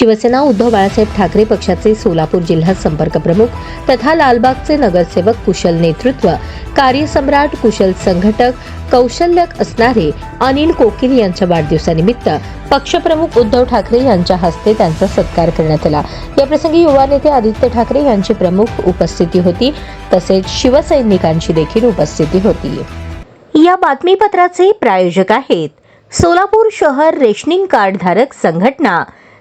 शिवसेना उद्धव बाळासाहेब ठाकरे पक्षाचे सोलापूर जिल्हा संपर्क प्रमुख तथा लालबागचे नगरसेवक कुशल नेतृत्व कार्यसम्राट कुशल संघटक कौशल्यक असणारे अनिल कोकिल यांच्या वाढदिवसानिमित्त पक्षप्रमुख उद्धव ठाकरे यांच्या हस्ते त्यांचा सत्कार करण्यात आला. याप्रसंगी युवा नेते आदित्य ठाकरे यांची प्रमुख उपस्थिती होती तसेच शिवसैनिकांची देखील उपस्थिती होती. या बातमीपत्राचे प्रायोजक आहेत सोलापूर शहर रेशनिंग कार्ड धारक संघटना